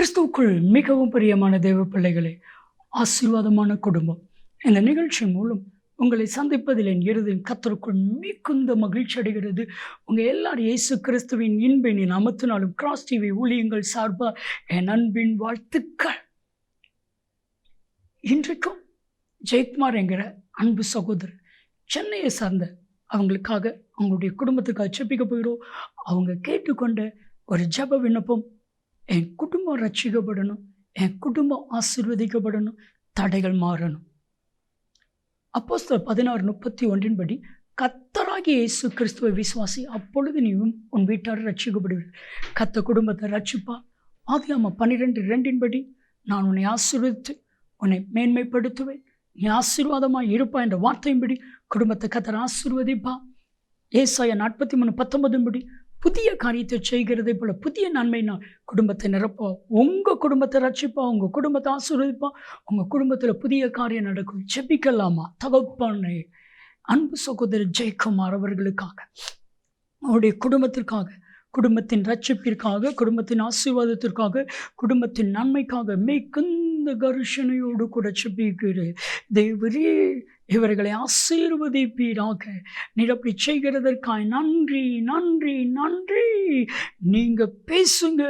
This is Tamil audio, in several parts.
கிறிஸ்துவுக்குள் மிகவும் பிரியமான தேவ பிள்ளைகளே ஆசீர்வாதமான குடும்பம். இந்த நிகழ்ச்சி மூலம் உங்களை சந்திப்பதில் என் இருதயம் கத்தருக்குள் மிகுந்த மகிழ்ச்சி அடைகிறது. உங்கள் எல்லாரும் இயேசு கிறிஸ்துவின் இன்பெனின் அமத்தினாலும் கிராஸ் டிவி ஊழியங்கள் சார்பாக என் அன்பின் வாழ்த்துக்கள். இன்றைக்கும் ஜெயக்குமார் என்கிற அன்பு சகோதரர் சென்னையை சார்ந்த அவங்களுக்காக அவங்களுடைய குடும்பத்துக்காக செப்பிக்க போயிடும் அவங்க கேட்டுக்கொண்ட ஒரு ஜெப விண்ணப்பம் என் குடும்பம் ரட்சிக்கப்படணும் என் குடும்பம் ஆசிர்வதிக்கப்படணும் தடைகள் மாறணும். அப்போ பதினாறு முப்பத்தி ஒன்றின்படி கத்தராகிய இயேசு கிறிஸ்துவை விசுவாசி அப்பொழுது நீயும் உன் வீட்டார் ரட்சிக்கப்படுவீர்கள் கத்த குடும்பத்தை ரட்சிப்பா ஆதியாம பன்னிரெண்டு ரெண்டின்படி நான் உன்னை ஆசீர்வதித்து உன்னை மேன்மைப்படுத்துவேன். நீ ஆசீர்வாதமாக இருப்பா என்ற வார்த்தையின்படி குடும்பத்தை கத்தர் ஆசீர்வதிப்பா ஏசாய நாற்பத்தி மூணு பத்தொன்பதும்படி புதிய காரியத்தை செய்கிறதை போல புதிய நன்மை நான் குடும்பத்தை நிரப்பா உங்கள் குடும்பத்தை ரட்சிப்பா உங்கள் குடும்பத்தை ஆசீர்வதிப்பா உங்கள் குடும்பத்தில் புதிய காரியம் நடக்கும். ஜெபிக்கலாமா? தகப்பானே அன்பு சகோதரர் ஜெயக்குமார் அவர்களுக்காக அவருடைய குடும்பத்திற்காக குடும்பத்தின் ரட்சிப்பிற்காக குடும்பத்தின் ஆசீர்வாதத்திற்காக குடும்பத்தின் நன்மைக்காக மிகுந்த கருஷனையோடு கூட செபிக்கிறேன் தேவரே இவர்களை ஆசீர்வதிப்பீராக நீர் அப்படி செய்கிறதற்காய் நன்றி நன்றி நன்றி. நீங்கள் பேசுங்க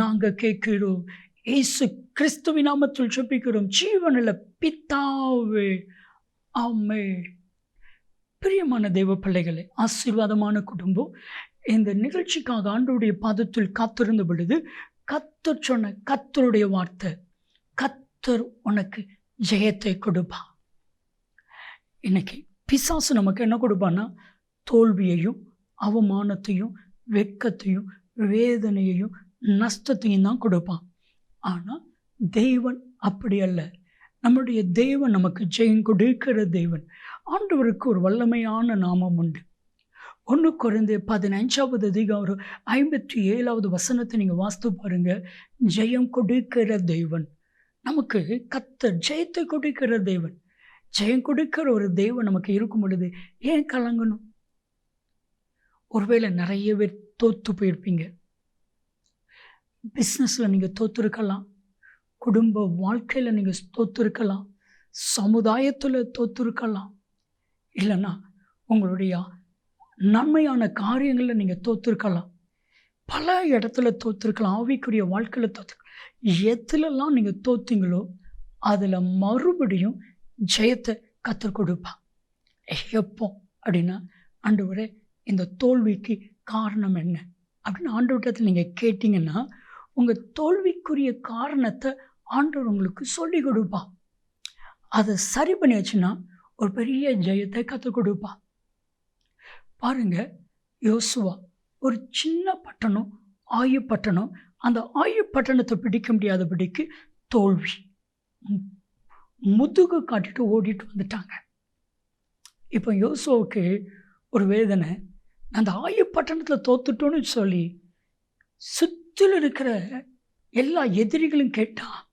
நாங்கள் கேட்கிறோம். இயேசு கிறிஸ்துவின் நாமத்தில் சொப்பிக்கிறோம் ஜீவனில் பித்தாவே ஆமே பிரியமான தெய்வ பிள்ளைகளே ஆசீர்வாதமான குடும்பம். இந்த நிகழ்ச்சிக்காக ஆண்டோடைய பாதத்தில் காத்திருந்த பொழுது கத்தர் சொன்ன கத்தருடைய வார்த்தை கத்தர் உனக்கு ஜெயத்தை கொடுப்பா இன்றைக்கி பிசாசு நமக்கு என்ன கொடுப்பான்னா தோல்வியையும் அவமானத்தையும் வெட்கத்தையும் வேதனையையும் நஷ்டத்தையும் தான் கொடுப்பான். ஆனால் தெய்வன் அப்படி அல்ல. நம்முடைய தெய்வன் நமக்கு ஜெயம் கொடுக்கிற தெய்வன் ஆண்டவருக்கு ஒரு வல்லமையான நாமம் உண்டு. ஒன்று குறைந்து பதினஞ்சாவது அதிகாரம் ஐம்பத்தி ஏழாவது வசனத்தை நீங்கள் வாஸ்து பாருங்க. ஜெயம் கொடுக்கிற தெய்வன் நமக்கு கத்த ஜெயத்தை கொடுக்கிற தெய்வன் ஜெயம் கொடுக்கிற ஒரு தெய்வம் நமக்கு இருக்கும் பொழுது ஏன் கலங்கணும்? ஒருவேளை நிறைய பேர் தோத்து போயிருப்பீங்க. பிஸ்னஸில் நீங்கள் தோற்றுருக்கலாம் குடும்ப வாழ்க்கையில் நீங்கள் தோற்றுருக்கலாம் சமுதாயத்தில் தோற்றுருக்கலாம் இல்லைன்னா உங்களுடைய நன்மையான காரியங்களில் நீங்கள் தோத்துருக்கலாம். பல இடத்துல தோத்துருக்கலாம். ஆவிக்குரிய வாழ்க்கையில் தோற்று எதுலலாம் நீங்கள் தோத்தீங்களோ அதில் மறுபடியும் ஜெயத்தை கற்றுக் கொடுப்பான் எப்போ? அப்படின்னா ஆண்டவரே இந்த தோல்விக்கு காரணம் என்ன? அப்படின்னு ஆண்டவர்கிட்ட நீங்கள் கேட்டிங்கன்னா உங்கள் தோல்விக்குரிய காரணத்தை ஆண்டவர் உங்களுக்கு சொல்லி கொடுப்பான் அதை சரி பண்ணியாச்சுன்னா ஒரு பெரிய ஜெயத்தை கற்றுக் கொடுப்பான் பாருங்க யோசுவா ஒரு சின்ன பட்டணம் ஆயு பட்டணம் அந்த ஆயு பட்டணத்தை பிடிக்க முடியாதபடிக்கு தோல்வி. முதுகு காட்டிட்டு ஓடிட்டு வந்துட்டாங்க. இப்போ யோசுவுக்கு ஒரு வேதனை. அந்த ஆயு பட்டணத்தில் தோத்துட்டோன்னு சொல்லி சுற்றில் இருக்கிற எல்லா எதிரிகளும் கேட்டால்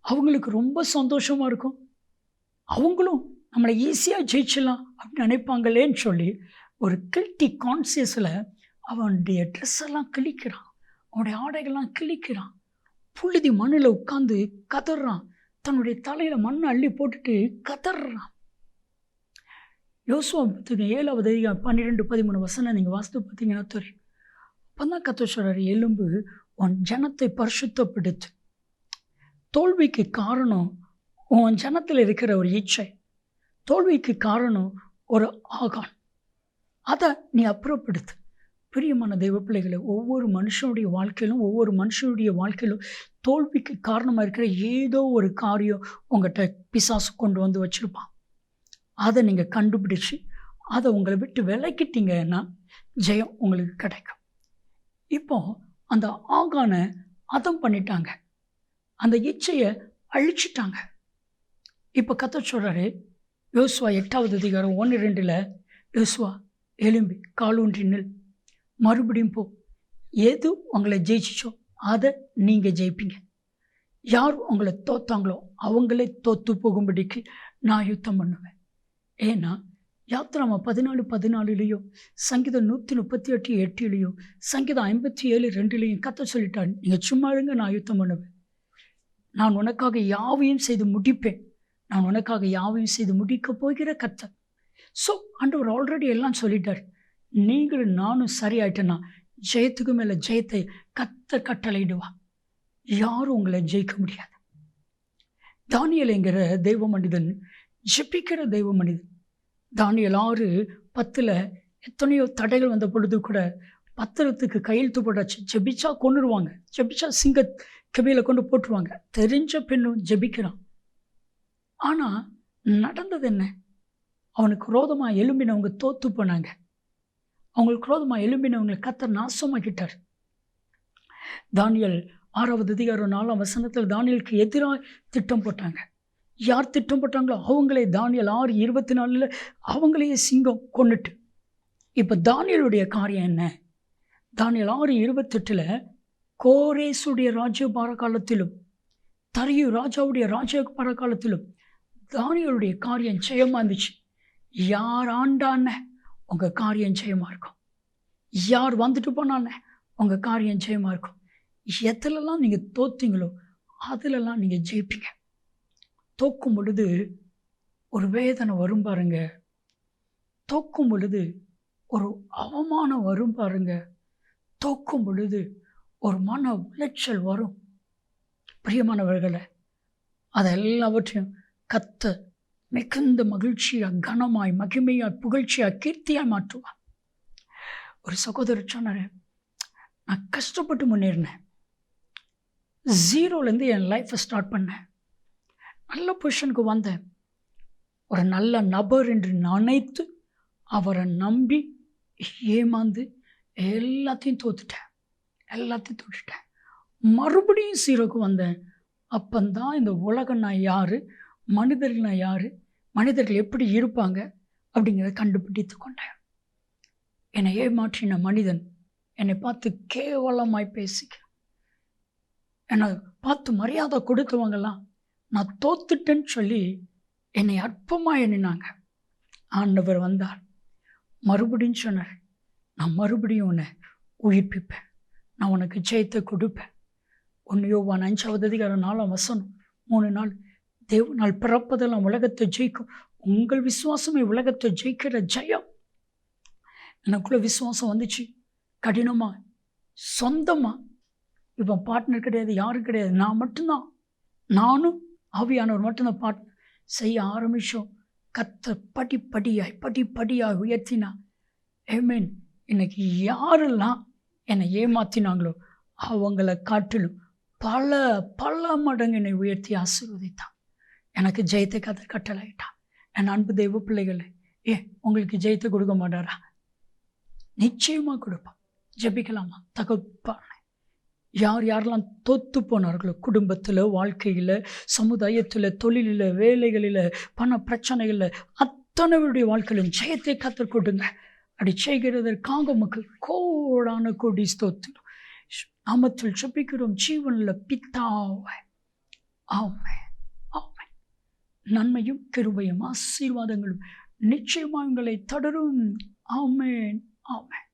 அவங்களுக்கு ரொம்ப சந்தோஷமாக இருக்கும். அவங்களும் நம்மளை ஈஸியாக ஜெயிச்சிடலாம் அப்படின்னு நினைப்பாங்களேன்னு சொல்லி ஒரு கில்ட்டி கான்சியஸில் அவனுடைய ட்ரெஸ் எல்லாம் கிழிக்கிறான். அவனுடைய ஆடைகள்லாம் கிழிக்கிறான். புழுதி மண்ணில் உட்காந்து கதறான். தன்னுடைய தலையில் மண் அள்ளி போட்டுட்டு கதறான். யோசுவா பத்துக்கு ஏழாவது அதிகம் பன்னிரெண்டு பதிமூணு வசனம் நீங்கள் வாஸ்து பார்த்தீங்கன்னா தெரியும். அப்போ தான் கத்தோஸ்வரர் எலும்பு உன் ஜனத்தை பரிசுத்தப்படுத்து. தோல்விக்கு காரணம் உன் ஜனத்தில் இருக்கிற ஒரு இச்சை. தோல்விக்கு காரணம் ஒரு ஆகான். அதை நீ அப்புறப்படுத்து. பிரியமான தெய்வ பிள்ளைகளை ஒவ்வொரு மனுஷனுடைய வாழ்க்கையிலும் ஒவ்வொரு மனுஷனுடைய வாழ்க்கையிலும் தோல்விக்கு காரணமாக இருக்கிற ஏதோ ஒரு காரியம் உங்கள்கிட்ட பிசாசு கொண்டு வந்து வச்சுருப்பான். அதை நீங்கள் கண்டுபிடிச்சு அதை உங்களை விட்டு விலக்கிட்டீங்கன்னா ஜெயம் உங்களுக்கு கிடைக்கும். இப்போ அந்த ஆகானை அதம் பண்ணிட்டாங்க. அந்த இச்சையை அழிச்சிட்டாங்க. இப்போ கத்த சொல்கிறாரு யோசுவா எட்டாவது அதிகாரம் ஒன்று ரெண்டில் யோசுவா எலும்பி காலூன்றி நெல். மறுபடியும் போ. எது உங்களை ஜெயிச்சிச்சோ அதை நீங்கள் ஜெயிப்பீங்க. யார் உங்களை தோத்தாங்களோ அவங்களே தோத்து போகும்படிக்கு நான் யுத்தம் பண்ணுவேன். ஏன்னா யாத்திராமா பதினாலு பதினாலுலேயும் சங்கீதம் நூற்றி முப்பத்தி எட்டு எட்டுலேயும் சங்கீதம் ஐம்பத்தி ஏழு ரெண்டுலேயும் கத்த சொல்லிட்டான் நீங்கள் சும்மா இருங்க நான் யுத்தம் பண்ணுவேன். நான் உனக்காக யாவையும் செய்து முடிப்பேன். நான் உனக்காக யாவையும் செய்து முடிக்கப் போகிற கத்தை ஸோ ஆண்டவர் ஆல்ரெடி எல்லாம் சொல்லிட்டார். நீங்களும் நானும் சரியாயிட்டேன்னா ஜெயத்துக்கு மேலே ஜெயத்தை கத்த கட்டளையிடுவா. யாரும் உங்களை ஜெயிக்க முடியாது. தானியலைங்கிற தெய்வ மனிதன் ஜெபிக்கிற தெய்வ மனிதன். தானியல் ஆறு பத்தில் எத்தனையோ தடைகள் வந்த பொழுது கூட பத்திரத்துக்கு கையெழுத்து போட்டாச்சு ஜெபிச்சா கொண்டுருவாங்க ஜெபிச்சா சிங்க கபியில் கொண்டு போட்டுருவாங்க. தெரிஞ்ச பெண்ணும் ஜெபிக்கிறான். ஆனால் நடந்தது என்ன? அவனுக்கு ரோதமாக எலும்பினவங்க தோத்து போனாங்க. அவங்களுக்கு ரோதமாக எலும்பினவங்களை கத்த நாசமாக்கிட்டார். தானியல் ஆறாவது அதிகாரம் நாலாம் வசனத்தில் தானியலுக்கு எதிராக திட்டம் போட்டாங்க. யார் திட்டம் போட்டாங்களோ அவங்களே தானியல் ஆறு இருபத்தி நாலில் அவங்களையே சிங்கம் கொண்டுட்டு இப்போ தானியலுடைய காரியம் என்ன? தானியல் ஆறு இருபத்தெட்டில் கோரேசுடைய ராஜ்யபார காலத்திலும் தரியு ராஜாவுடைய ராஜபார காலத்திலும் தானியலுடைய காரியம் ஜெயமாக இருந்துச்சு. யார் ஆண்டான? உங்கள் காரியம் ஜெயமாக இருக்கும். யார் வந்துட்டு போனானே உங்கள் காரியம் ஜெயமாக இருக்கும். எதுலலாம் நீங்கள் தோத்தீங்களோ அதிலெல்லாம் நீங்கள் ஜெயிப்பீங்க. தோக்கும் பொழுது ஒரு வேதனை வரும் பாருங்க. தோக்கும் பொழுது ஒரு அவமானம் வரும் பாருங்க. தோக்கும் பொழுது ஒரு மன உளைச்சல் வரும். பிரியமானவர்களை அதை எல்லாவற்றையும் கத்த மிகுந்த மகிழ்ச்சியாக கனமாய் மகிமையாய் புகழ்ச்சியாய் கீர்த்தியாய் மாற்றுவார். ஒரு சகோதரர் சொன்னார் நான் கஷ்டப்பட்டு முன்னேறினேன். ஜீரோலேருந்து என் லைஃப்பை ஸ்டார்ட் பண்ணேன். நல்ல பொசிஷனுக்கு வந்தேன். ஒரு நல்ல நபர் என்று நினைத்து அவரை நம்பி ஏமாந்து எல்லாத்தையும் தோத்துட்டேன். எல்லாத்தையும் தோற்றுட்டேன் மறுபடியும் சீரோக்கு வந்தேன். அப்பந்தான் இந்த உலகம் நான் யார்? மனிதர்கள் யார்? மனிதர்கள் எப்படி இருப்பாங்க? அப்படிங்கிறத கண்டுபிடித்து கொண்டேன் என்னை ஏமாற்றின மனிதன் என்னை பார்த்து கேவலமாய் பேசிக்க என்னை பார்த்து மரியாதை கொடுத்தவங்கெல்லாம் நான் தோத்துட்டேன்னு சொல்லி என்னை அற்பமாக எண்ணினாங்க. ஆண்டவர் வந்தார். மறுபடியும் சொன்னார் நான் மறுபடியும் உன்னை உயிர்ப்பிப்பேன். நான் உனக்கு ஜெயத்தை கொடுப்பேன். ஒன்றையோ வான் அஞ்சாவது அதிகாரம் நாலாம் வசனம் மூணு நாள் தேவனால் நாள் பிறப்பதெல்லாம் உலகத்தை ஜெயிக்கும். உங்கள் விசுவாசமே உலகத்தை ஜெயிக்கிற ஜெயம். எனக்குள்ள விசுவாசம் வந்துச்சு. கடினமாக சொந்தமாக இப்போ பார்ட்னர் கிடையாது யாரும் கிடையாது. நான் மட்டும்தான். நானும் ஆவியானவர் மட்டும்தான் பாட் செய்ய ஆரம்பித்தோம் கத்த படிப்படியாய் படிப்படியாய் உயர்த்தினா ஏமேன் இன்னைக்கு யாரெல்லாம் என்னை ஏமாத்தினாங்களோ அவங்கள காட்டிலும் பல பல மடங்கு என்னை உயர்த்தி ஆசீர்வதித்தான் எனக்கு ஜெயத்தை கதை கட்டளையிட்டான் என் அன்பு தெய்வ பிள்ளைகளே ஏ உங்களுக்கு ஜெயத்தை கொடுக்க மாட்டாரா? நிச்சயமாக கொடுப்பான் ஜெபிக்கலாமா? தகப்பான. யார் யாரெல்லாம் தோத்து போனார்களோ குடும்பத்தில் வாழ்க்கையில் சமுதாயத்தில் தொழிலில் வேலைகளில் பண பிரச்சனைகளில் அத்தனைவருடைய வாழ்க்கையிலும் ஜெயத்தை கற்றுக் கொடுங்க. அப்படி செய்கிறதற்காக மக்கள் கோடான கோடி ஸ்தோத்திரம். நாமத்தில் ஜபிக்கிறோம். ஜீவனில் பித்தாவை ஆமை ஆமை நன்மையும் கிருபையும் ஆசீர்வாதங்களும் நிச்சயமாக உங்களை தொடரும். ஆமேன். ஆமேன்.